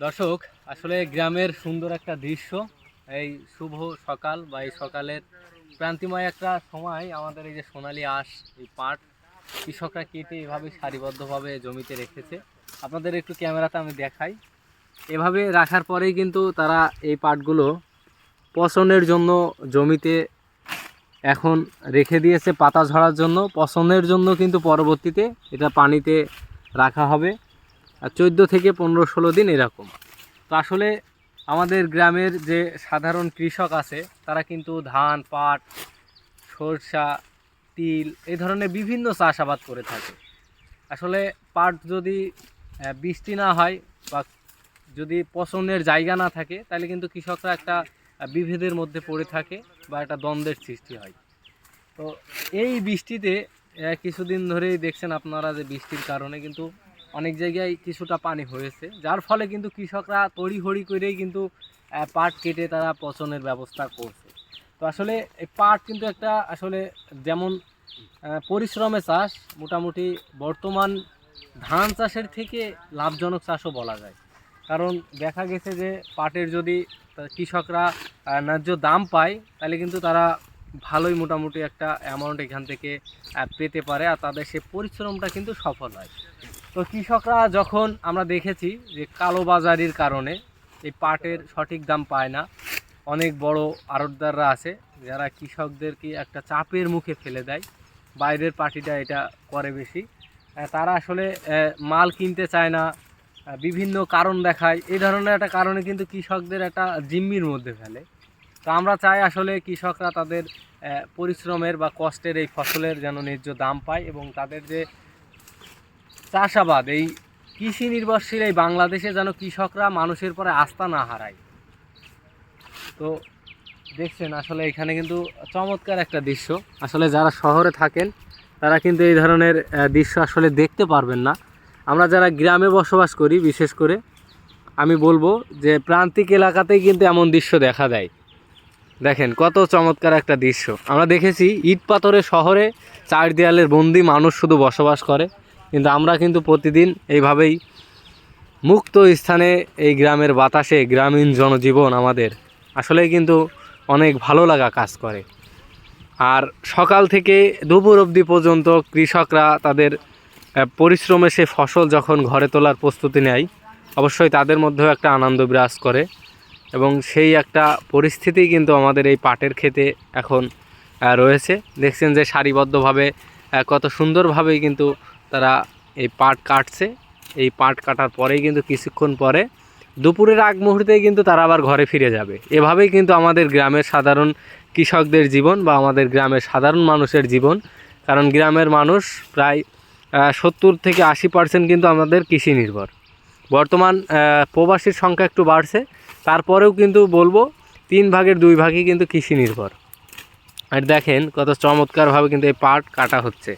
দর্শক, আসলে গ্রামের সুন্দর একটা দৃশ্য। এই শুভ সকাল বা এই সকালের ক্রান্তিময় একটা সময় আমাদের এই যে সোনালী আঁশ, এই পাট, কৃষকরা কেটে এভাবে সারিবদ্ধভাবে জমিতে রেখেছে। আপনাদের একটু ক্যামেরাতে আমি দেখাই। এভাবে রাখার পরেই কিন্তু তারা এই পাটগুলো পচনের জন্য জমিতে এখন রেখে দিয়েছে, পাতা ঝরার জন্য। পচনের জন্য কিন্তু পরবর্তীতে এটা পানিতে রাখা হবে। চোদ্দ থেকে পনেরো ষোলো দিন এরকম। তো আসলে আমাদের গ্রামের যে সাধারণ কৃষক আছে, তারা কিন্তু ধান, পাট, সরষা, তিল এই ধরনের বিভিন্ন চাষাবাদ করে থাকে। আসলে পাট যদি বৃষ্টি না হয় বা যদি পচনের জায়গা না থাকে, তাহলে কিন্তু কৃষকরা একটা বিভেদের মধ্যে পড়ে থাকে বা একটা দ্বন্দ্বের সৃষ্টি হয়। তো এই বৃষ্টিতে কিছুদিন ধরেই দেখছেন আপনারা যে বৃষ্টির কারণে কিন্তু অনেক জায়গায় কিছুটা পানি হয়েছে, যার ফলে কিন্তু কৃষকরা তড়িঘড়ি করেই কিন্তু পাট কেটে তারা পচনের ব্যবস্থা করছে। তো আসলে এই পাট কিন্তু একটা আসলে যেমন পরিশ্রমে চাষ, মোটামুটি বর্তমান ধান চাষের থেকে লাভজনক চাষও বলা যায়। কারণ দেখা গেছে যে পাটের যদি কৃষকরা ন্যায্য দাম পায়, তাহলে কিন্তু তারা ভালোই মোটামুটি একটা অ্যামাউন্ট এখান থেকে পেতে পারে, আর তাদের সে পরিশ্রমটা কিন্তু সফল হয়। তো কৃষকরা যখন আমরা দেখেছি যে কালোবাজারির কারণে এই পাটের সঠিক দাম পায় না, অনেক বড় আড়তদাররা আছে যারা কৃষকদেরকে একটা চাপের মুখে ফেলে দেয়, বাইরের পার্টিটা এটা করে বেশি। তারা আসলে মাল কিনতে চায় না বিভিন্ন কারণ দেখায়। এই ধরনের একটা কারণে কিন্তু কৃষকদের একটা জিম্মির মধ্যে ফেলে। তো আমরা চাই আসলে কৃষকরা তাদের পরিশ্রমের বা কষ্টের এই ফসলের যেন ন্যায্য দাম পায় এবং তাদের যে চাষাবাদ, এই কৃষি নির্ভরশীল এই বাংলাদেশে যেন কৃষকরা মানুষের পরে আস্থা না হারায়। তো দেখছেন, আসলে এখানে কিন্তু চমৎকার একটা দৃশ্য। আসলে যারা শহরে থাকেন, তারা কিন্তু এই ধরনের দৃশ্য আসলে দেখতে পারবেন না। আমরা যারা গ্রামে বসবাস করি, বিশেষ করে, আমি বলব যে প্রান্তিক এলাকাতেই কিন্তু এমন দৃশ্য দেখা দেয়। দেখেন, কত চমৎকার একটা দৃশ্য। আমরা দেখেছি ইট পাথরে শহরে চার দেয়ালের বন্দি মানুষ শুধু বসবাস করে। কিন্তু আমরা কিন্তু প্রতিদিন এইভাবেই মুক্ত স্থানে এই গ্রামের বাতাসে গ্রামীণ জনজীবন আমাদের আসলেই কিন্তু অনেক ভালো লাগা কাজ করে। আর সকাল থেকে দুপুর অবধি পর্যন্ত কৃষকরা তাদের পরিশ্রমে সে ফসল যখন ঘরে তোলার প্রস্তুতি নেয়, অবশ্যই তাদের মধ্যেও একটা আনন্দ বিরাজ করে এবং সেই একটা পরিস্থিতি কিন্তু আমাদের এই পাটের ক্ষেতে এখন রয়েছে। দেখছেন যে সারিবদ্ধভাবে কত সুন্দরভাবেই কিন্তু তারা এই পাট কাটছে। এই পাট কাটার পরেই কিন্তু কিছুক্ষণ পরে দুপুরের আগ মুহূর্তেই কিন্তু তারা আবার ঘরে ফিরে যাবে। এভাবেই কিন্তু আমাদের গ্রামের সাধারণ কৃষকদের জীবন বা আমাদের গ্রামের সাধারণ মানুষের জীবন। কারণ গ্রামের মানুষ প্রায় সত্তর থেকে আশি পার্সেন্ট কিন্তু আমাদের কৃষি নির্ভর। বর্তমান প্রবাসীর সংখ্যা একটু বাড়ছে। তারপরেও কিন্তু বলব, তিন ভাগের দুই ভাগই কিন্তু কৃষি নির্ভর। আর দেখেন কত চমৎকারভাবে কিন্তু এই পাট কাটা হচ্ছে।